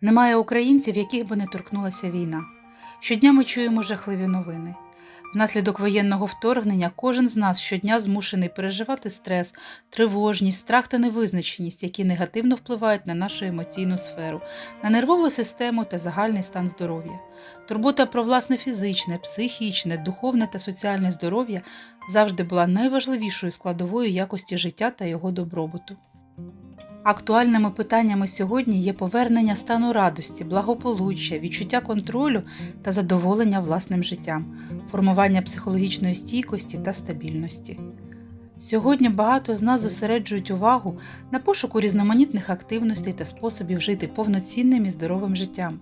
Немає українців, яких би не торкнулася війна. Щодня ми чуємо жахливі новини. Внаслідок воєнного вторгнення кожен з нас щодня змушений переживати стрес, тривожність, страх та невизначеність, які негативно впливають на нашу емоційну сферу, на нервову систему та загальний стан здоров'я. Турбота про власне фізичне, психічне, духовне та соціальне здоров'я завжди була найважливішою складовою якості життя та його добробуту. Актуальними питаннями сьогодні є повернення стану радості, благополуччя, відчуття контролю та задоволення власним життям, формування психологічної стійкості та стабільності. Сьогодні багато з нас зосереджують увагу на пошуку різноманітних активностей та способів жити повноцінним і здоровим життям,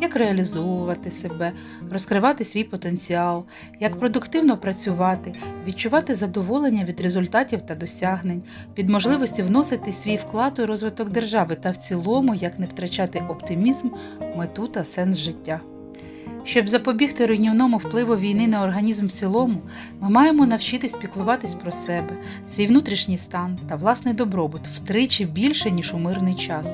як реалізовувати себе, розкривати свій потенціал, як продуктивно працювати, відчувати задоволення від результатів та досягнень, від можливості вносити свій вклад у розвиток держави та в цілому як не втрачати оптимізм, мету та сенс життя. Щоб запобігти руйнівному впливу війни на організм в цілому, ми маємо навчитись піклуватись про себе, свій внутрішній стан та власний добробут втричі більше, ніж у мирний час.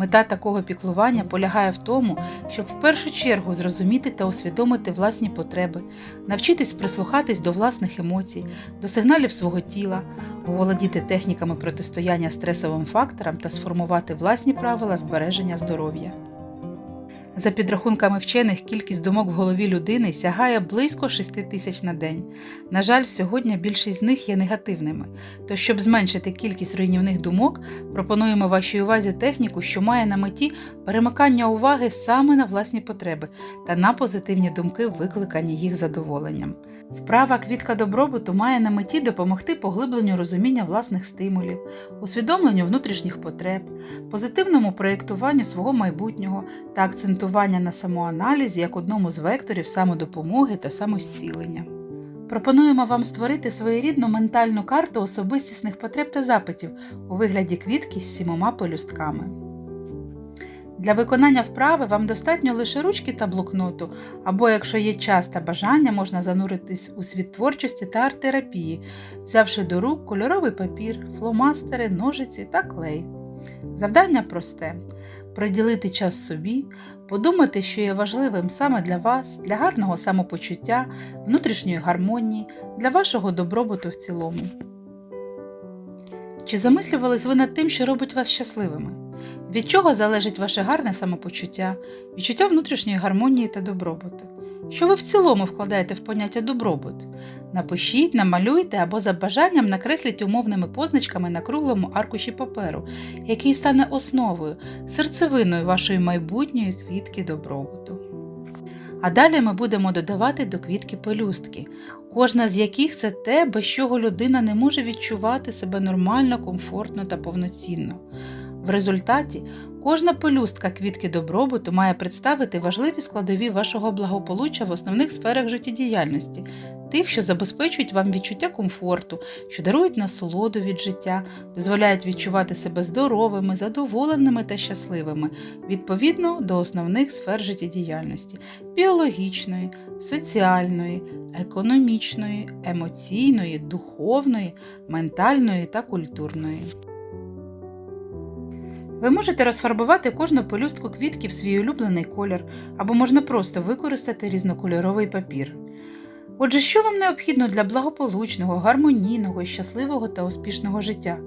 Мета такого піклування полягає в тому, щоб в першу чергу зрозуміти та усвідомити власні потреби, навчитись прислухатись до власних емоцій, до сигналів свого тіла, оволодіти техніками протистояння стресовим факторам та сформувати власні правила збереження здоров'я. За підрахунками вчених, кількість думок в голові людини сягає близько 6 тисяч на день. На жаль, сьогодні більшість з них є негативними. То, щоб зменшити кількість руйнівних думок, пропонуємо вашій увазі техніку, що має на меті перемикання уваги саме на власні потреби та на позитивні думки, викликані їх задоволенням. Вправа квітка добробуту має на меті допомогти поглибленню розуміння власних стимулів, усвідомленню внутрішніх потреб, позитивному проєктуванню свого майбутнього та акцентування на самоаналізі як одному з векторів самодопомоги та самостілення. Пропонуємо вам створити своєрідну ментальну карту особистісних потреб та запитів у вигляді квітки з сімома пелюстками. Для виконання вправи вам достатньо лише ручки та блокноту, або, якщо є час та бажання, можна зануритись у світ творчості та арт-терапії, взявши до рук кольоровий папір, фломастери, ножиці та клей. Завдання просте: приділити час собі, подумати, що є важливим саме для вас, для гарного самопочуття, внутрішньої гармонії, для вашого добробуту в цілому. Чи замислювались ви над тим, що робить вас щасливими? Від чого залежить ваше гарне самопочуття, відчуття внутрішньої гармонії та добробуту? Що ви в цілому вкладаєте в поняття добробут? Напишіть, намалюйте або за бажанням накресліть умовними позначками на круглому аркуші паперу, який стане основою, серцевиною вашої майбутньої квітки добробуту. А далі ми будемо додавати до квітки пелюстки, кожна з яких це те, без чого людина не може відчувати себе нормально, комфортно та повноцінно. В результаті кожна пелюстка квітки добробуту має представити важливі складові вашого благополуччя в основних сферах життєдіяльності, тих, що забезпечують вам відчуття комфорту, що дарують насолоду від життя, дозволяють відчувати себе здоровими, задоволеними та щасливими відповідно до основних сфер життєдіяльності біологічної, соціальної, економічної, емоційної, духовної, ментальної та культурної. Ви можете розфарбувати кожну пелюстку квітки в свій улюблений колір, або можна просто використати різнокольоровий папір. Отже, що вам необхідно для благополучного, гармонійного, щасливого та успішного життя?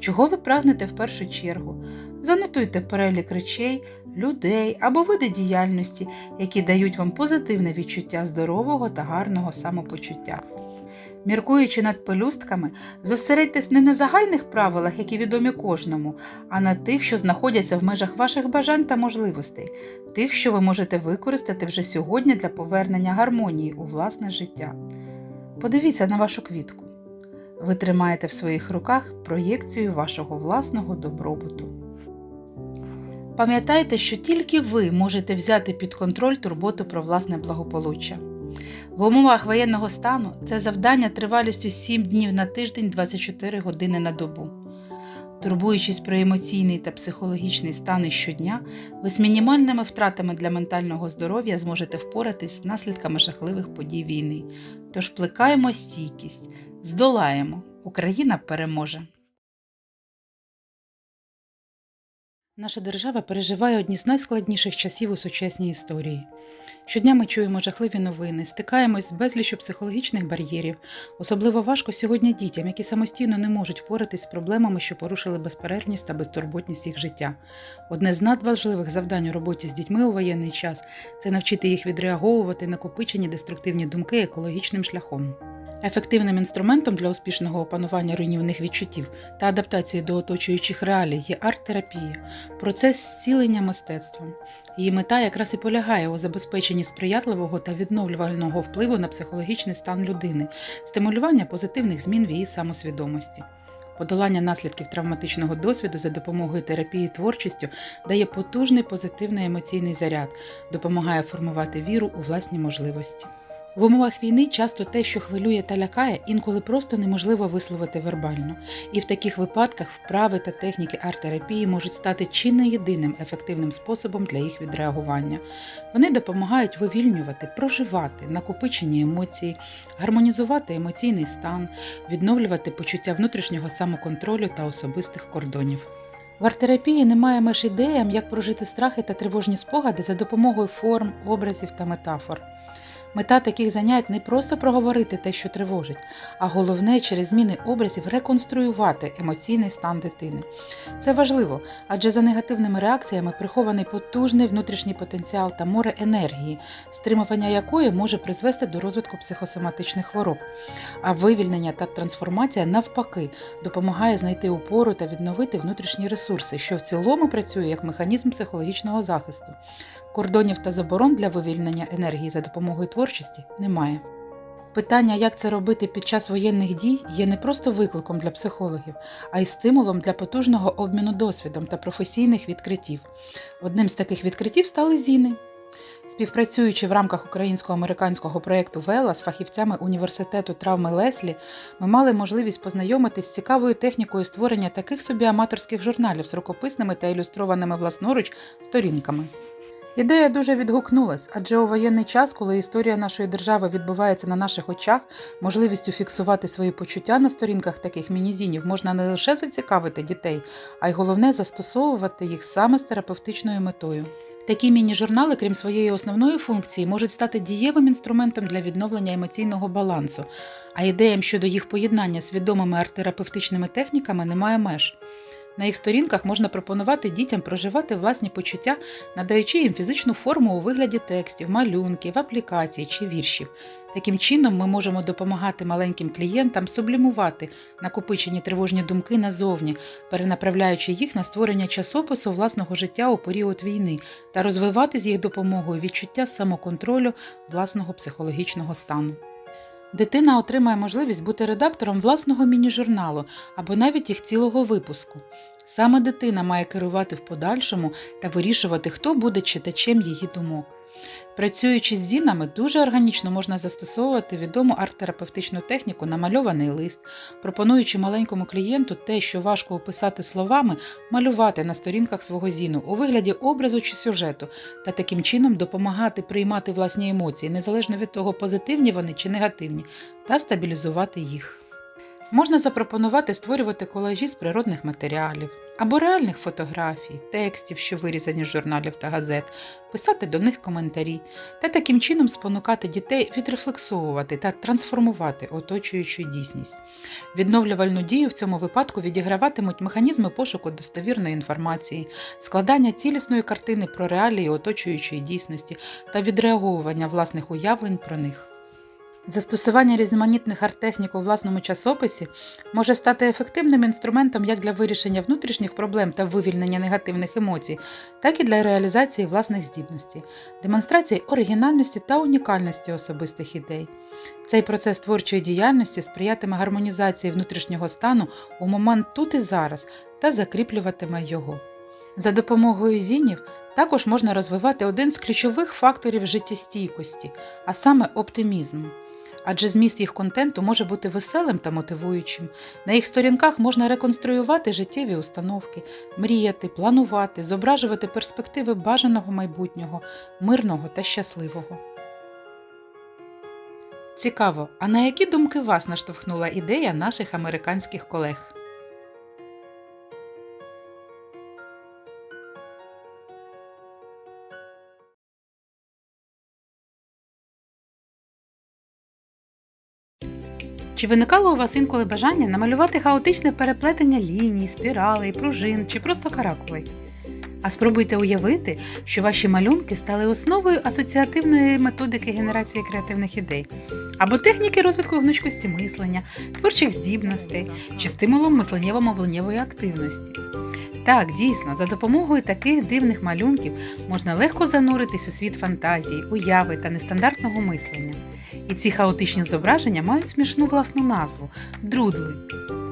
Чого ви прагнете в першу чергу? Занотуйте перелік речей, людей або види діяльності, які дають вам позитивне відчуття здорового та гарного самопочуття. Міркуючи над пелюстками, зосередьтесь не на загальних правилах, які відомі кожному, а на тих, що знаходяться в межах ваших бажань та можливостей, тих, що ви можете використати вже сьогодні для повернення гармонії у власне життя. Подивіться на вашу квітку. Ви тримаєте в своїх руках проєкцію вашого власного добробуту. Пам'ятайте, що тільки ви можете взяти під контроль турботу про власне благополуччя. В умовах воєнного стану це завдання тривалістю 7 днів на тиждень 24 години на добу. Турбуючись про емоційний та психологічний стани щодня, ви з мінімальними втратами для ментального здоров'я зможете впоратись з наслідками жахливих подій війни. Тож плекаємо стійкість, здолаємо, Україна переможе! Наша держава переживає одні з найскладніших часів у сучасній історії. Щодня ми чуємо жахливі новини, стикаємось з безліччю психологічних бар'єрів. Особливо важко сьогодні дітям, які самостійно не можуть впоратись з проблемами, що порушили безперервність та безтурботність їх життя. Одне з надважливих завдань у роботі з дітьми у воєнний час це навчити їх відреаговувати накопичені деструктивні думки екологічним шляхом. Ефективним інструментом для успішного опанування руйнівних відчуттів та адаптації до оточуючих реалій є арт-терапія, процес зцілення мистецтвом. Її мета якраз і полягає у забезпеченні сприятливого та відновлювального впливу на психологічний стан людини, стимулювання позитивних змін в її самосвідомості. Подолання наслідків травматичного досвіду за допомогою терапії творчістю дає потужний позитивний емоційний заряд, допомагає формувати віру у власні можливості. В умовах війни часто те, що хвилює та лякає, інколи просто неможливо висловити вербально. І в таких випадках вправи та техніки арт-терапії можуть стати чи не єдиним ефективним способом для їх відреагування. Вони допомагають вивільнювати, проживати накопичені емоції, гармонізувати емоційний стан, відновлювати почуття внутрішнього самоконтролю та особистих кордонів. В арт-терапії немає меж ідеям, як прожити страхи та тривожні спогади за допомогою форм, образів та метафор. Мета таких занять не просто проговорити те, що тривожить, а головне через зміни образів реконструювати емоційний стан дитини. Це важливо, адже за негативними реакціями прихований потужний внутрішній потенціал та море енергії, стримування якої може призвести до розвитку психосоматичних хвороб. А вивільнення та трансформація, навпаки, допомагає знайти опору та відновити внутрішні ресурси, що в цілому працює як механізм психологічного захисту. Кордонів та заборон для вивільнення енергії за допомогою творчості немає. Питання, як це робити під час воєнних дій, є не просто викликом для психологів, а й стимулом для потужного обміну досвідом та професійних відкриттів. Одним з таких відкриттів стали зіни. Співпрацюючи в рамках українсько-американського проєкту Вела з фахівцями університету травми Леслі, ми мали можливість познайомитись з цікавою технікою створення таких собі аматорських журналів з рукописними та ілюстрованими власноруч сторінками. Ідея дуже відгукнулась, адже у воєнний час, коли історія нашої держави відбувається на наших очах, можливістю фіксувати свої почуття на сторінках таких мінізінів можна не лише зацікавити дітей, а й головне застосовувати їх саме з терапевтичною метою. Такі міні-журнали, крім своєї основної функції, можуть стати дієвим інструментом для відновлення емоційного балансу, а ідеям щодо їх поєднання з відомими арт-терапевтичними техніками немає меж. На їх сторінках можна пропонувати дітям проживати власні почуття, надаючи їм фізичну форму у вигляді текстів, малюнків, аплікацій чи віршів. Таким чином, ми можемо допомагати маленьким клієнтам сублімувати накопичені тривожні думки назовні, перенаправляючи їх на створення часопису власного життя у період війни та розвивати з їх допомогою відчуття самоконтролю власного психологічного стану. Дитина отримає можливість бути редактором власного міні-журналу або навіть їх цілого випуску. Саме дитина має керувати в подальшому та вирішувати, хто буде читачем її думок. Працюючи з зінами, дуже органічно можна застосовувати відому арт-терапевтичну техніку намальований лист, пропонуючи маленькому клієнту те, що важко описати словами, малювати на сторінках свого зіну у вигляді образу чи сюжету, та таким чином допомагати приймати власні емоції, незалежно від того, позитивні вони чи негативні, та стабілізувати їх. Можна запропонувати створювати колажі з природних матеріалів або реальних фотографій, текстів, що вирізані з журналів та газет, писати до них коментарі та таким чином спонукати дітей відрефлексовувати та трансформувати оточуючу дійсність. Відновлювальну дію в цьому випадку відіграватимуть механізми пошуку достовірної інформації, складання цілісної картини про реалії оточуючої дійсності та відреаговування власних уявлень про них. Застосування різноманітних арт-технік у власному часописі може стати ефективним інструментом як для вирішення внутрішніх проблем та вивільнення негативних емоцій, так і для реалізації власних здібностей, демонстрації оригінальності та унікальності особистих ідей. Цей процес творчої діяльності сприятиме гармонізації внутрішнього стану у момент тут і зараз та закріплюватиме його. За допомогою зінів також можна розвивати один з ключових факторів життєстійкості, а саме оптимізм. Адже зміст їх контенту може бути веселим та мотивуючим. На їх сторінках можна реконструювати життєві установки, мріяти, планувати, зображувати перспективи бажаного майбутнього, мирного та щасливого. Цікаво, а на які думки вас наштовхнула ідея наших американських колег? Чи виникало у вас інколи бажання намалювати хаотичне переплетення ліній, спіралей, пружин чи просто каракулей? А спробуйте уявити, що ваші малюнки стали основою асоціативної методики генерації креативних ідей або техніки розвитку гнучкості мислення, творчих здібностей чи стимулом мисленнєво-мовленнєвої активності. Так, дійсно, за допомогою таких дивних малюнків можна легко зануритись у світ фантазії, уяви та нестандартного мислення. І ці хаотичні зображення мають смішну власну назву друдли.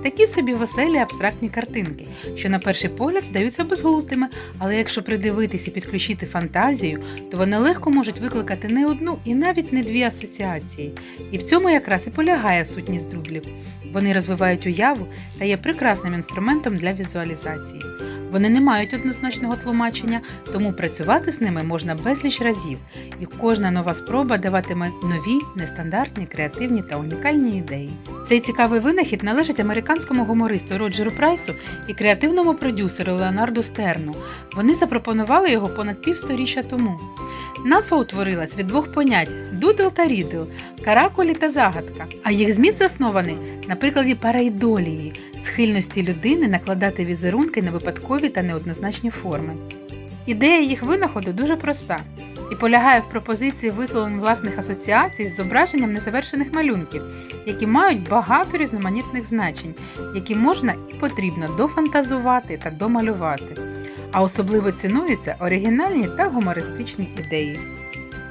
Такі собі веселі абстрактні картинки, що на перший погляд здаються безглуздими, але якщо придивитись і підключити фантазію, то вони легко можуть викликати не одну і навіть не дві асоціації. І в цьому якраз і полягає сутність друдлів. Вони розвивають уяву та є прекрасним інструментом для візуалізації. Вони не мають однозначного тлумачення, тому працювати з ними можна безліч разів, і кожна нова спроба даватиме нові, нестандартні, креативні та унікальні ідеї. Цей цікавий винахід належить американському гумористу Роджеру Прайсу і креативному продюсеру Леонарду Стерну. Вони запропонували його понад півсторіччя тому. Назва утворилась від двох понять дудл та рідл, каракулі та загадка. А їх зміст заснований на прикладі параїдолії, схильності людини накладати візерунки на випадкові та неоднозначні форми. Ідея їх винаходу дуже проста і полягає в пропозиції висловлень власних асоціацій з зображенням незавершених малюнків, які мають багато різноманітних значень, які можна і потрібно дофантазувати та домалювати. А особливо цінуються оригінальні та гумористичні ідеї.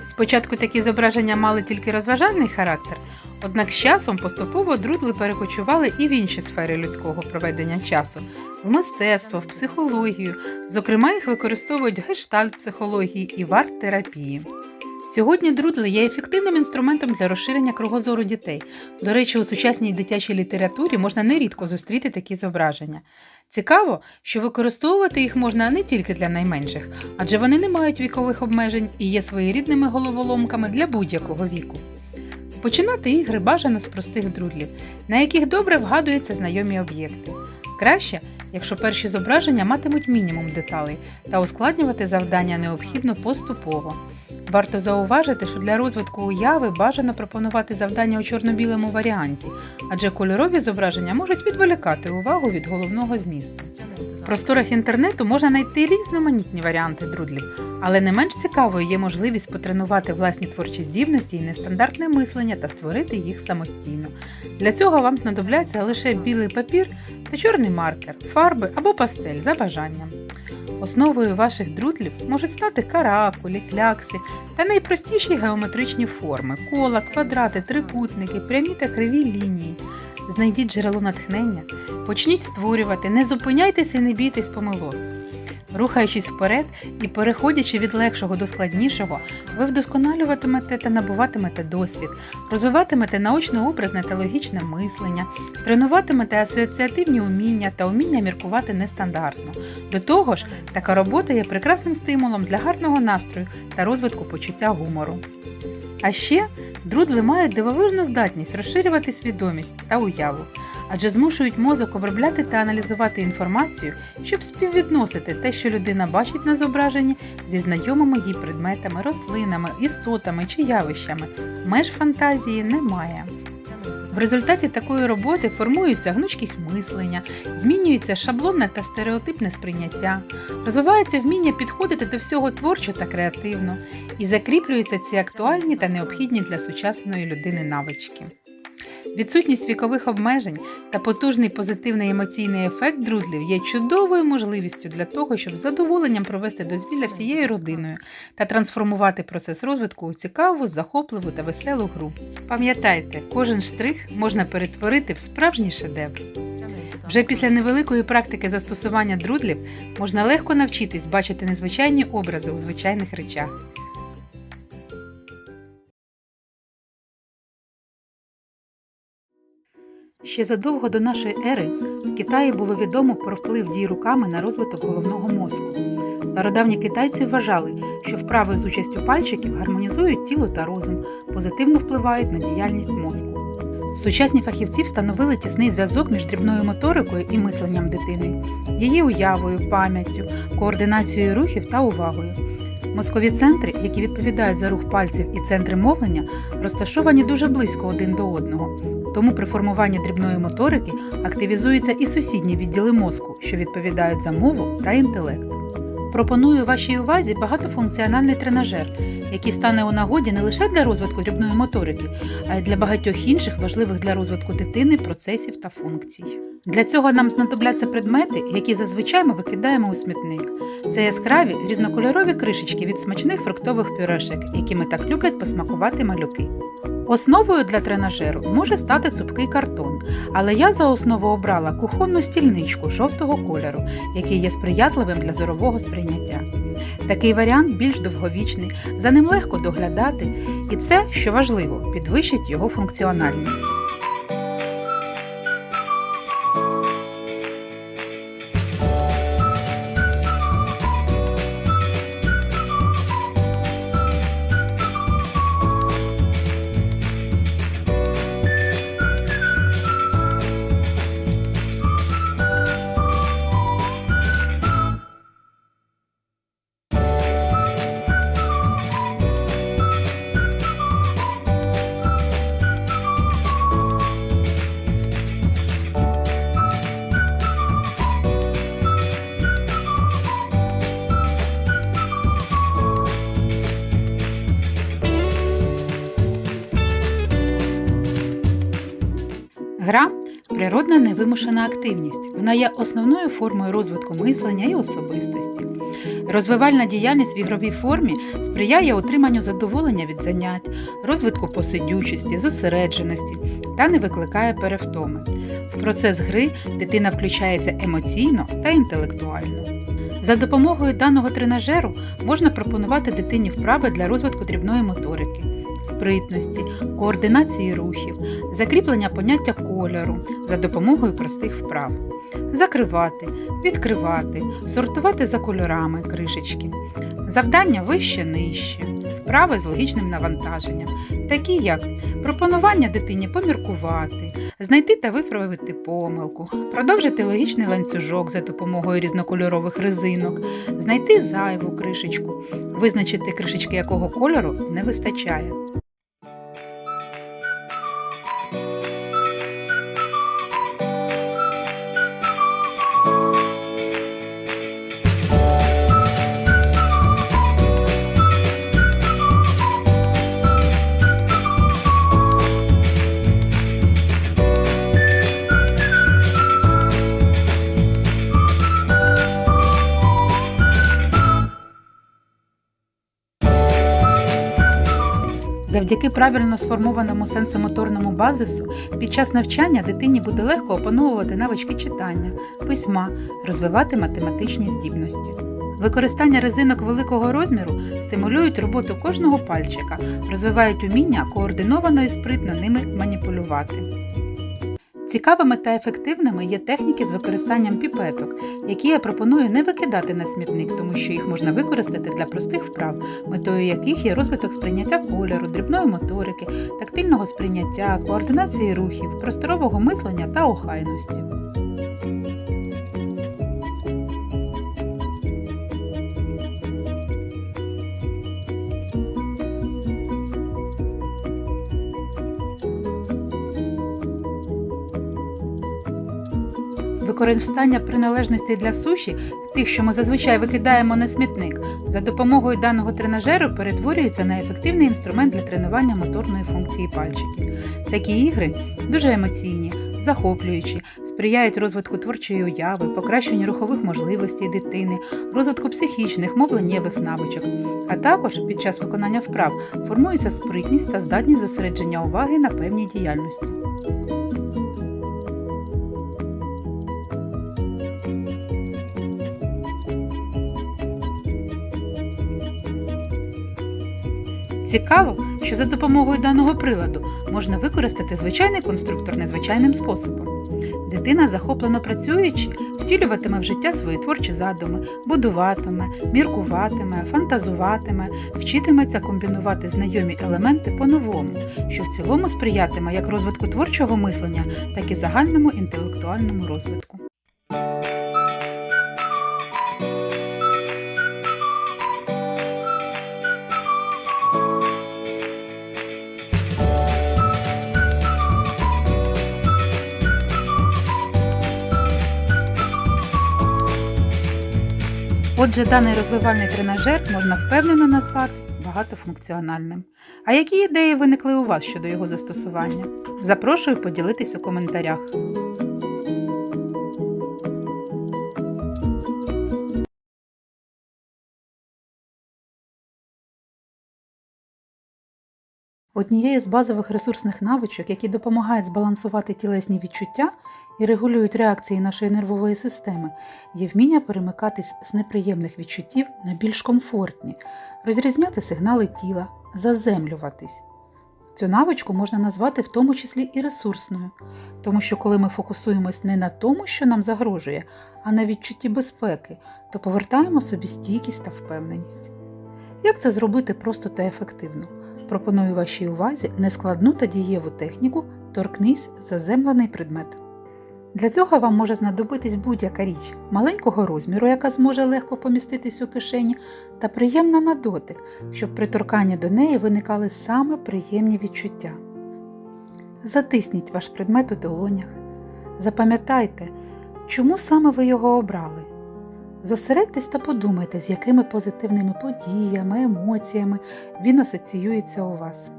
Спочатку такі зображення мали тільки розважальний характер, однак з часом поступово друдли перекочували і в інші сфери людського проведення часу в мистецтво, в психологію. Зокрема, їх використовують гештальт-психології і в арт-терапії. Сьогодні друдли є ефективним інструментом для розширення кругозору дітей. До речі, у сучасній дитячій літературі можна нерідко зустріти такі зображення. Цікаво, що використовувати їх можна не тільки для найменших, адже вони не мають вікових обмежень і є своєрідними головоломками для будь-якого віку. Починати ігри бажано з простих друдлів, на яких добре вгадуються знайомі об'єкти. Краще, якщо перші зображення матимуть мінімум деталей, та ускладнювати завдання необхідно поступово. Варто зауважити, що для розвитку уяви бажано пропонувати завдання у чорно-білому варіанті, адже кольорові зображення можуть відволікати увагу від головного змісту. В просторах інтернету можна знайти різноманітні варіанти друдлів, але не менш цікавою є можливість потренувати власні творчі здібності і нестандартне мислення та створити їх самостійно. Для цього вам знадобляться лише білий папір та чорний маркер, фарби або пастель за бажанням. Основою ваших друтлів можуть стати каракулі, клякси та найпростіші геометричні форми кола, квадрати, трикутники, прямі та криві лінії. Знайдіть джерело натхнення, почніть створювати, не зупиняйтеся і не бійтесь помилок. Рухаючись вперед і переходячи від легшого до складнішого, ви вдосконалюватимете та набуватимете досвід, розвиватимете научно-образне та логічне мислення, тренуватимете асоціативні уміння та уміння міркувати нестандартно. До того ж, така робота є прекрасним стимулом для гарного настрою та розвитку почуття гумору. А ще друдли мають дивовижну здатність розширювати свідомість та уяву, адже змушують мозок обробляти та аналізувати інформацію, щоб співвідносити те, що людина бачить на зображенні, зі знайомими їй предметами, рослинами, істотами чи явищами. Меж фантазії немає. В результаті такої роботи формується гнучкість мислення, змінюється шаблонне та стереотипне сприйняття, розвивається вміння підходити до всього творчо та креативно і закріплюються ці актуальні та необхідні для сучасної людини навички. Відсутність вікових обмежень та потужний позитивний емоційний ефект друдлів є чудовою можливістю для того, щоб з задоволенням провести дозвілля всією родиною та трансформувати процес розвитку у цікаву, захопливу та веселу гру. Пам'ятайте, кожен штрих можна перетворити в справжній шедевр. Вже після невеликої практики застосування друдлів можна легко навчитись бачити незвичайні образи у звичайних речах. Ще задовго до нашої ери в Китаї було відомо про вплив дій руками на розвиток головного мозку. Стародавні китайці вважали, що вправи з участю пальчиків гармонізують тіло та розум, позитивно впливають на діяльність мозку. Сучасні фахівці встановили тісний зв'язок між дрібною моторикою і мисленням дитини, її уявою, пам'яттю, координацією рухів та увагою. Мозкові центри, які відповідають за рух пальців і центри мовлення, розташовані дуже близько один до одного. Тому при формуванні дрібної моторики активізуються і сусідні відділи мозку, що відповідають за мову та інтелект. Пропоную вашій увазі багатофункціональний тренажер, який стане у нагоді не лише для розвитку дрібної моторики, а й для багатьох інших важливих для розвитку дитини процесів та функцій. Для цього нам знадобляться предмети, які зазвичай ми викидаємо у смітник. Це яскраві різнокольорові кришечки від смачних фруктових пюрешек, якими так люблять посмакувати малюки. Основою для тренажеру може стати цупкий картон, але я за основу обрала кухонну стільничку жовтого кольору, який є сприятливим для зорового сприйняття. Такий варіант більш довговічний, за ним легко доглядати, і це, що важливо, підвищить його функціональність. Гра природна невимушена активність. Вона є основною формою розвитку мислення і особистості. Розвивальна діяльність в ігровій формі сприяє отриманню задоволення від занять, розвитку посидючості, зосередженості та не викликає перевтоми. В процес гри дитина включається емоційно та інтелектуально. За допомогою даного тренажеру можна пропонувати дитині вправи для розвитку дрібної моторики, спритності, координації рухів, закріплення поняття кольору за допомогою простих вправ, закривати, відкривати, сортувати за кольорами кришечки, завдання вище-нижче, вправи з логічним навантаженням, такі як пропонування дитині поміркувати, знайти та виправити помилку, продовжити логічний ланцюжок за допомогою різнокольорових резинок, знайти зайву кришечку, визначити кришечки якого кольору не вистачає. Завдяки правильно сформованому сенсомоторному базису під час навчання дитині буде легко опановувати навички читання, письма, розвивати математичні здібності. Використання резинок великого розміру стимулюють роботу кожного пальчика, розвивають уміння координовано і спритно ними маніпулювати. Цікавими та ефективними є техніки з використанням піпеток, які я пропоную не викидати на смітник, тому що їх можна використати для простих вправ, метою яких є розвиток сприйняття кольору, дрібної моторики, тактильного сприйняття, координації рухів, просторового мислення та охайності. Використання приналежностей для суші, тих, що ми зазвичай викидаємо на смітник, за допомогою даного тренажеру перетворюється на ефективний інструмент для тренування моторної функції пальчиків. Такі ігри дуже емоційні, захоплюючі, сприяють розвитку творчої уяви, покращенню рухових можливостей дитини, розвитку психічних, мовленнєвих навичок, а також під час виконання вправ формується спритність та здатність зосередження уваги на певній діяльності. Цікаво, що за допомогою даного приладу можна використати звичайний конструктор незвичайним способом. Дитина, захоплено працюючи, втілюватиме в життя свої творчі задуми, будуватиме, міркуватиме, фантазуватиме, вчитиметься комбінувати знайомі елементи по-новому, що в цілому сприятиме як розвитку творчого мислення, так і загальному інтелектуальному розвитку. Отже, даний розвивальний тренажер можна впевнено назвати багатофункціональним. А які ідеї виникли у вас щодо його застосування? Запрошую поділитись у коментарях. Однією з базових ресурсних навичок, які допомагають збалансувати тілесні відчуття і регулюють реакції нашої нервової системи, є вміння перемикатись з неприємних відчуттів на більш комфортні, розрізняти сигнали тіла, заземлюватись. Цю навичку можна назвати в тому числі і ресурсною, тому що коли ми фокусуємось не на тому, що нам загрожує, а на відчутті безпеки, то повертаємо собі стійкість та впевненість. Як це зробити просто та ефективно? Пропоную вашій увазі нескладну та дієву техніку торкнись заземлений предмет. Для цього вам може знадобитись будь-яка річ маленького розміру, яка зможе легко поміститись у кишені, та приємна на дотик, щоб при торканні до неї виникали саме приємні відчуття. Затисніть ваш предмет у долонях. Запам'ятайте, чому саме ви його обрали. Зосередьтесь та подумайте, з якими позитивними подіями, емоціями він асоціюється у вас.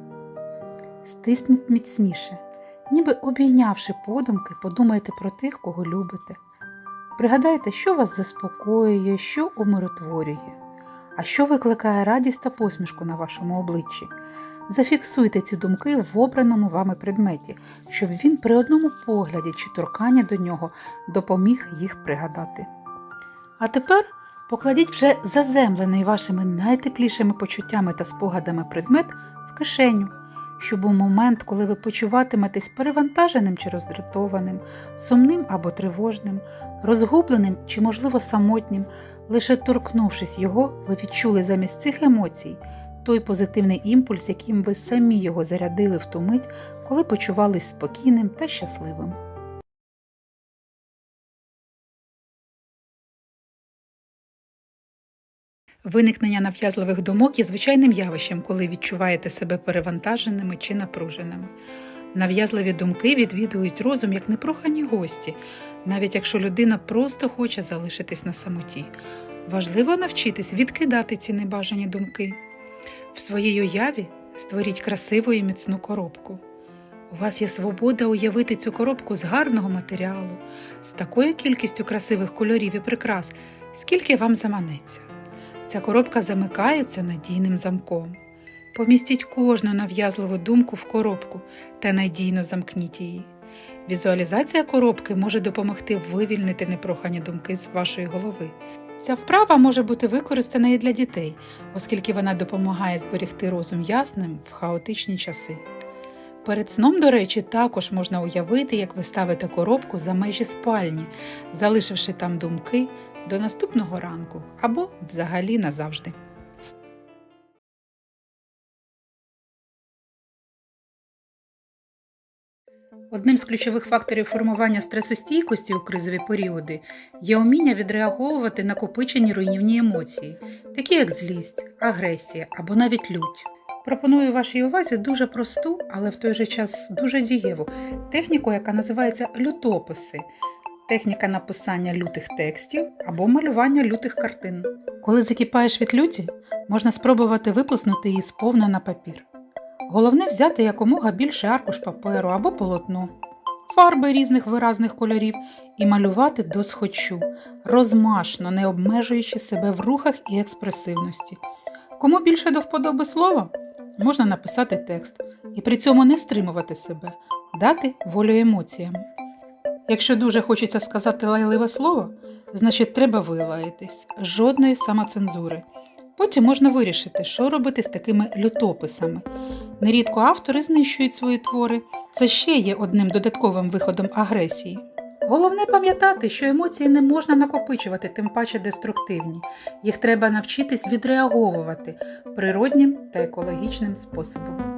Стисніть міцніше, ніби обійнявши подумки, подумайте про тих, кого любите. Пригадайте, що вас заспокоює, що умиротворює, а що викликає радість та посмішку на вашому обличчі. Зафіксуйте ці думки в обраному вами предметі, щоб він при одному погляді чи торканні до нього допоміг їх пригадати. А тепер покладіть вже заземлений вашими найтеплішими почуттями та спогадами предмет в кишеню, щоб у момент, коли ви почуватиметесь перевантаженим чи роздратованим, сумним або тривожним, розгубленим чи, можливо, самотнім, лише торкнувшись його, ви відчули замість цих емоцій той позитивний імпульс, яким ви самі його зарядили в ту мить, коли почувались спокійним та щасливим. Виникнення нав'язливих думок є звичайним явищем, коли відчуваєте себе перевантаженими чи напруженими. Нав'язливі думки відвідують розум як непрохані гості, навіть якщо людина просто хоче залишитись на самоті. Важливо навчитись відкидати ці небажані думки. В своїй уяві створіть красиву і міцну коробку. У вас є свобода уявити цю коробку з гарного матеріалу, з такою кількістю красивих кольорів і прикрас, скільки вам заманеться. Ця коробка замикається надійним замком. Помістіть кожну нав'язливу думку в коробку та надійно замкніть її. Візуалізація коробки може допомогти вивільнити непрохані думки з вашої голови. Ця вправа може бути використана і для дітей, оскільки вона допомагає зберегти розум ясним в хаотичні часи. Перед сном, до речі, також можна уявити, як ви ставите коробку за межі спальні, залишивши там думки до наступного ранку або взагалі назавжди. Одним з ключових факторів формування стресостійкості у кризові періоди є уміння відреаговувати накопичені руйнівні емоції, такі як злість, агресія або навіть лють. Пропоную вашій увазі дуже просту, але в той же час дуже дієву техніку, яка називається лютописи. Техніка написання лютих текстів або малювання лютих картин. Коли закипаєш від люті, можна спробувати виплеснути її сповна на папір. Головне взяти якомога більше аркуш паперу або полотно, фарби різних виразних кольорів і малювати до схочу, розмашно, не обмежуючи себе в рухах і експресивності. Кому більше до вподоби слова, можна написати текст і при цьому не стримувати себе, дати волю емоціям. Якщо дуже хочеться сказати лайливе слово, значить треба вилаятись, жодної самоцензури. Потім можна вирішити, що робити з такими лютописами. Нерідко автори знищують свої твори. Це ще є одним додатковим виходом агресії. Головне пам'ятати, що емоції не можна накопичувати, тим паче деструктивні. Їх треба навчитись відреаговувати природнім та екологічним способом.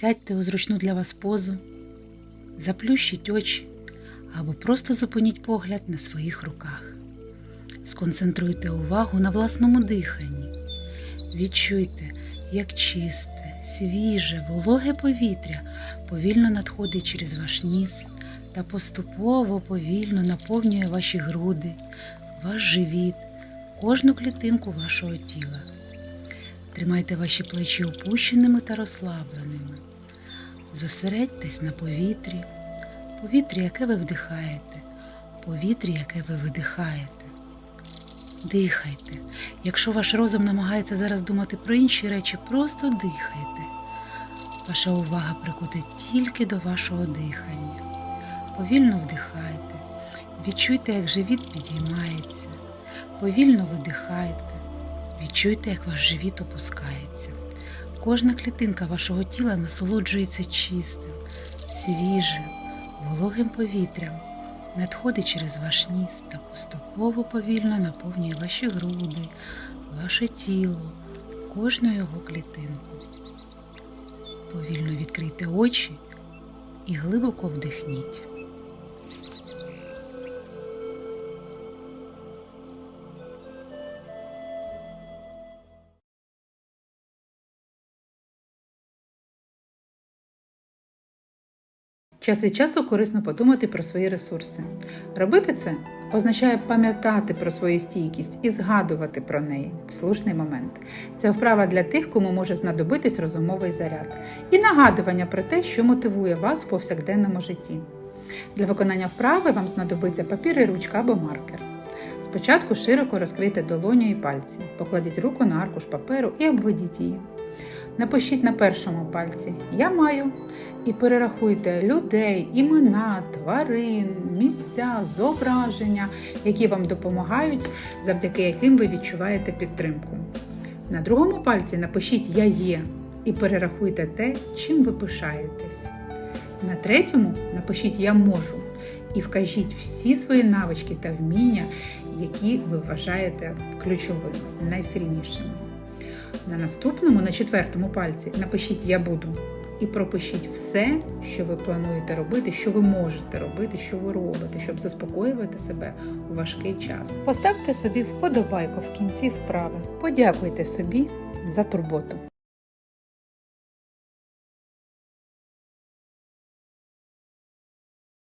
Сядьте у зручну для вас позу, заплющіть очі або просто зупиніть погляд на своїх руках. Сконцентруйте увагу на власному диханні. Відчуйте, як чисте, Свіже, вологе повітря повільно надходить через ваш ніс та поступово повільно наповнює ваші груди, ваш живіт, кожну клітинку вашого тіла. Тримайте ваші плечі опущеними та розслабленими. Зосередьтесь на повітрі, повітрі, яке ви вдихаєте, повітрі, яке ви видихаєте. Дихайте. Якщо ваш розум намагається зараз думати про інші речі, просто дихайте. Ваша увага прикута тільки до вашого дихання. Повільно вдихайте. Відчуйте, як живіт підіймається. Повільно видихайте. Відчуйте, як ваш живіт опускається. Кожна клітинка вашого тіла насолоджується чистим, свіжим, вологим повітрям, надходить через ваш ніс та поступово повільно наповнює ваші груди, ваше тіло, кожну його клітинку. Повільно відкрийте очі і глибоко вдихніть. Час від часу корисно подумати про свої ресурси. Робити це означає пам'ятати про свою стійкість і згадувати про неї в слушний момент. Це вправа для тих, кому може знадобитись розумовий заряд, і нагадування про те, що мотивує вас в повсякденному житті. Для виконання вправи вам знадобиться папір і ручка або маркер. Спочатку широко розкрийте долоню і пальці, покладіть руку на аркуш паперу і обведіть її. Напишіть на першому пальці Я маю і перерахуйте людей, імена, тварин, місця, зображення, які вам допомагають, завдяки яким ви відчуваєте підтримку. На другому пальці напишіть Я є і перерахуйте те, чим ви пишаєтесь. На третьому напишіть Я можу і вкажіть всі свої навички та вміння, які ви вважаєте ключовими, найсильнішими. На наступному, на четвертому пальці, напишіть Я буду і пропишіть все, що ви плануєте робити, що ви можете робити, що ви робите, щоб заспокоювати себе у важкий час. Поставте собі вподобайку в кінці вправи. Подякуйте собі за турботу.